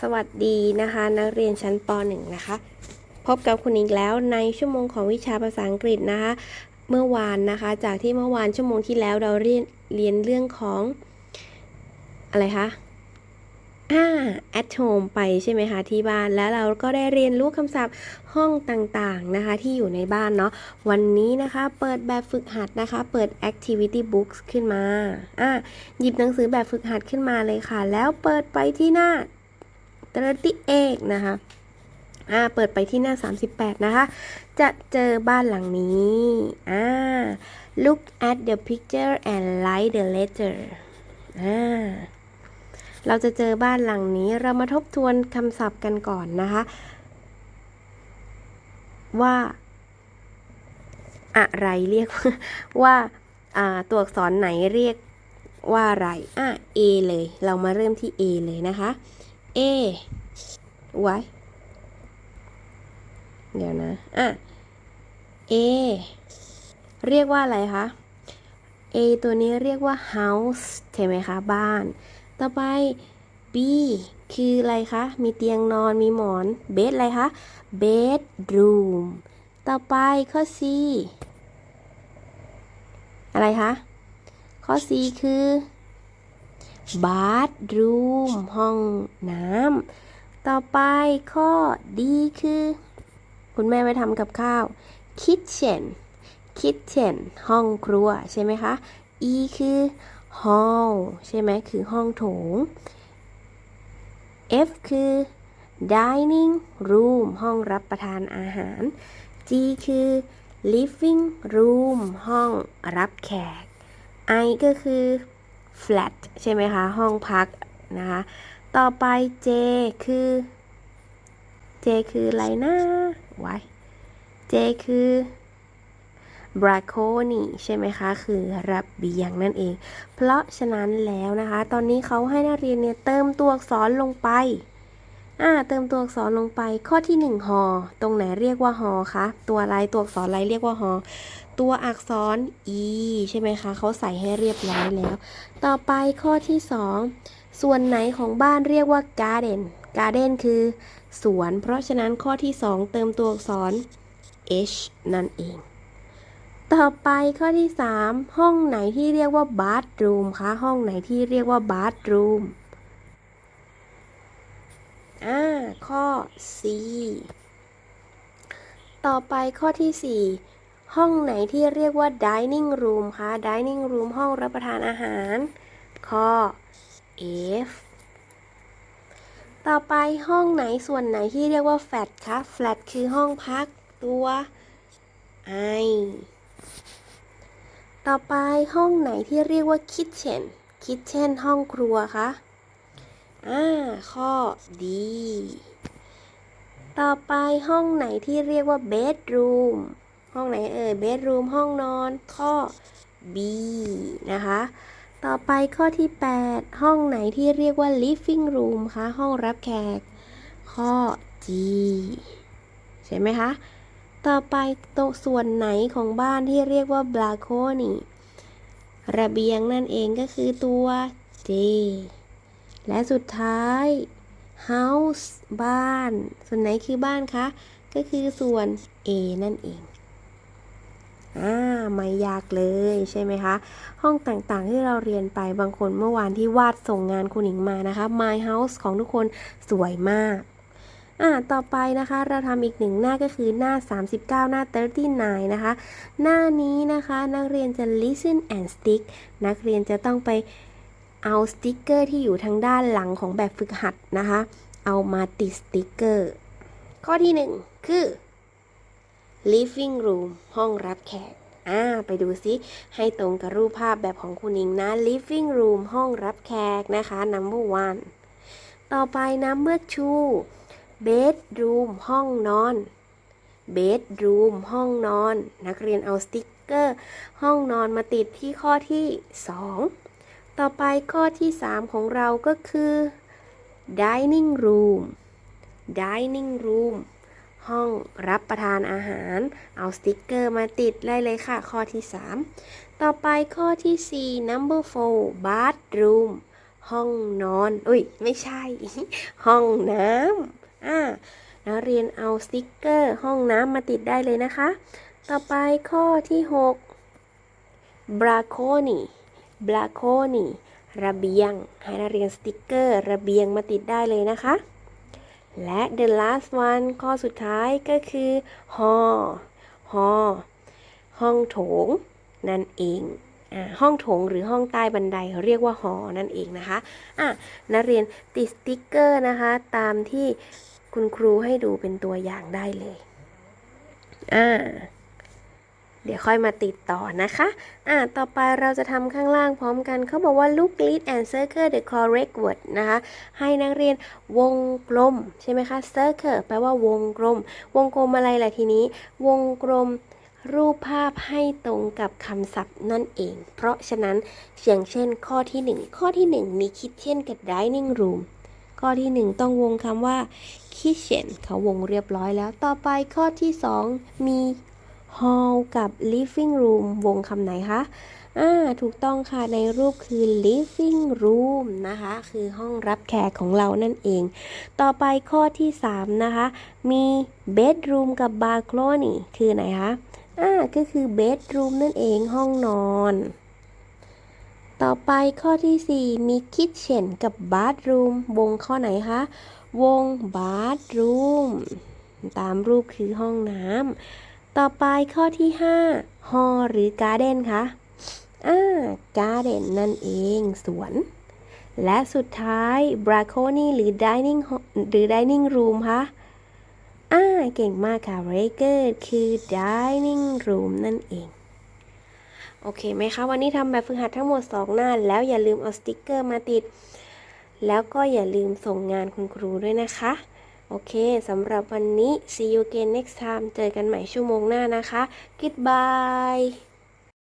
สวัสดีนะคะ นักเรียนชั้นป .1 นะคะ พบกับคุณอีกแล้วในชั่วโมงของวิชาภาษาอังกฤษนะคะ เมื่อวานนะคะ จากที่เมื่อวานชั่วโมงที่แล้วเราเรียนเรียนเรื่องของอะไรคะอ่า at home ไปใช่ไหมคะที่บ้านแล้วเราก็ได้เรียนรู้คำศัพท์ห้องต่างๆนะคะ ที่อยู่ในบ้านเนาะวันนี้นะคะ เปิดแบบฝึกหัดนะคะ เปิด activity books ขึ้นมาอ่าหยิบหนังสือแบบฝึกหัดขึ้นมาเลยค่ะ แล้วเปิดไปที่หน้า 38นะคะอ่าเปิดไปที่หน้า 38 นะคะ จะเจอบ้านหลังนี้อ่า look at the picture and write the letter อ่าเราจะเจอบ้านหลังนี้เรามาทบทวนคำศัพท์กันก่อนนะคะ ว่า อะไรเรียกว่าอ่าตัวอักษรไหนเรียกว่าอะไรอะ A เลย เรามาเริ่มที่ A เลยนะคะ A ไว้เดี๋ยวนะอะ A เรียกว่าอะไรคะ A ตัวนี้เรียกว่า house ใช่ไหมคะ บ้าน ต่อไป B คืออะไรคะ มีเตียงนอน มีหมอน bed อะไรคะ bedroom ต่อไปข้อ C อะไรคะ ข้อ C คือ bathroom ห้องน้ำต่อไปข้อ D คือ คุณแม่ไปทำกับข้าว kitchen kitchen ห้องครัวใช่ไหมคะ E คือ hall ใช่ไหมคือห้องโถง F คือ dining room ห้องรับประทานอาหาร G คือ living room ห้องรับแขก I ก็คือ flat ใช่ไหมคะ ห้องพักนะคะ ต่อไป J คือ J คืออะไรนะไว้ J คือ balcony ใช่ไหมคะ คือระเบียงนั่นเอง เพราะฉะนั้นแล้วนะคะ ตอนนี้เขาให้นักเรียนเนี่ยเติมตัวอักษรลงไปอ่าเติมตัวอักษรลงไปข้อที่1หอตรงไหนเรียกว่าหอคะตัวอะไรตัวอักษรอะไรเรียกว่าหอ ตัวอักษร e ใช่ไหมคะเขาใส่ให้เรียบร้อยแล้ว ต่อไปข้อที่ 2 ส่วนไหนของบ้านเรียกว่า garden garden คือสวน เพราะฉะนั้นข้อที่ 2 เติมตัวอักษร h นั่นเอง ต่อไปข้อที่ 3 ห้องไหนที่เรียกว่า bathroom คะห้องไหนที่เรียกว่า bathroom อ่าข้อ C ต่อไปข้อที่ 4 ห้องไหนที่เรียกว่า dining room คะ dining room ห้องรับประทานอาหาร ข้อ F ต่อไปห้องไหนส่วนไหนที่เรียกว่า flat คะ flat คือห้องพักตัว I ต่อไปห้องไหนที่เรียกว่า kitchen kitchen ห้องครัวคะ อ่า ข้อ D ต่อไปห้องไหนที่เรียกว่า bedroom ห้องไหนเอ่ย bedroom ห้องนอนข้อ B นะคะ ต่อไปข้อที่ 8 ห้องไหนที่เรียกว่า living room คะ ห้องรับแขก ข้อ G ใช่ไหมคะ ต่อไปตรงส่วนไหนของบ้านที่เรียกว่า balcony ระเบียงนั่นเองก็คือตัว J และสุดท้าย house บ้าน ส่วนไหนคือบ้านคะ ก็คือส่วน A นั่นเอง อ่าไม่ยากเลยใช่ไหมคะ ห้องต่างๆที่เราเรียนไปบางคนเมื่อวานที่วาดส่งงานคุณหญิงมานะคะ My House ของทุกคนสวยมากอ่าต่อไปนะคะเราทำอีกหนึ่งหน้าก็คือหน้า 39 หน้า 39 นะคะ หน้านี้นะคะนักเรียนจะ listen and stick นักเรียนจะต้องไปเอาสติกเกอร์ที่อยู่ทางด้านหลังของแบบฝึกหัดนะคะ เอามาติดสติกเกอร์ ข้อที่หนึ่งคือ living room ห้องรับแขกอ่าไปดูซิ ให้ตรงกับรูปภาพแบบของคุณิงนะ living room ห้องรับแขกนะคะ number one ต่อไป number two bedroom ห้องนอน bedroom ห้องนอน นักเรียนเอาสติกเกอร์ ห้องนอนมาติดที่ข้อที่ 2 ต่อไปข้อที่ 3 ของเราก็คือ dining room dining room ห้องรับประทานอาหาร เอาสติกเกอร์มาติดได้เลยค่ะ ข้อที่ 3 ต่อไปข้อที่ 4 number 4 bathroom ห้องนอน อุ้ย ไม่ใช่ ห้องน้ำอ่านักเรียนเอาสติกเกอร์ ห้องน้ำมาติดได้เลยนะคะ ต่อไปข้อที่6บราโคนีบราโคนีระเบียง ให้นักเรียนสติกเกอร์ ระเบียงมาติดได้เลยนะคะ และ the last one ข้อสุดท้ายก็คือหอหอห้องโถงนั่นเองอห้องโถงหรือห้องใต้บันไดเรียกว่าหอนั่นเองนะคะอะนักเรียนติดสติ๊กเกอร์นะคะ ตามที่คุณครูให้ดูเป็นตัวอย่างได้เลยอ่า เดี๋ยวค่อยมาติดต่อนะคะ อะต่อไปเราจะทำข้างล่างพร้อมกันเขาบอกว่า look lead and circle the correct word นะคะ ให้นักเรียนวงกลม ใช่ไหมคะ circle แปลว่าวงกลม วงกลมอะไรล่ะทีนี้ วงกลมรูปภาพให้ตรงกับคำศัพท์นั่นเอง เพราะฉะนั้นอย่างเช่น ข้อที่ 1 ข้อที่ 1 มี kitchen กับ dining room ข้อที่ 1 ต้องวงคำว่า kitchen เขาวงเรียบร้อยแล้ว ต่อไปข้อที่ 2 มี hall กับ living room วงคำไหนคะอ่าถูกต้องค่ะในรูปคือ living room นะคะ คือห้องรับแขกของเรานั่นเอง ต่อไปข้อที่ 3 นะคะ มี bedroom กับ balcony คือไหนคะอ่าก็คือ bedroom นั่นเองห้องนอน ต่อไปข้อที่ 4 มี kitchen กับ bathroom วงข้อไหนคะ วง bathroom ตามรูปคือห้องน้ำ ต่อไปข้อที่5 hall หรือ garden คะอ่า garden นั่นเอง สวน และสุดท้าย balcony หรือ dining หรือ dining room คะอ่าเก่งมากค่ะ very good คือ dining room นั่นเอง โอเคไหมคะ วันนี้ทำแบบฝึกหัดทั้งหมด 2 หน้า แล้วอย่าลืมเอาสติกเกอร์มาติด แล้วก็อย่าลืมส่งงานคุณครูด้วยนะคะ โอเคสำหรับวันนี้ see you again next time เจอกันใหม่ชั่วโมงหน้านะคะ goodbye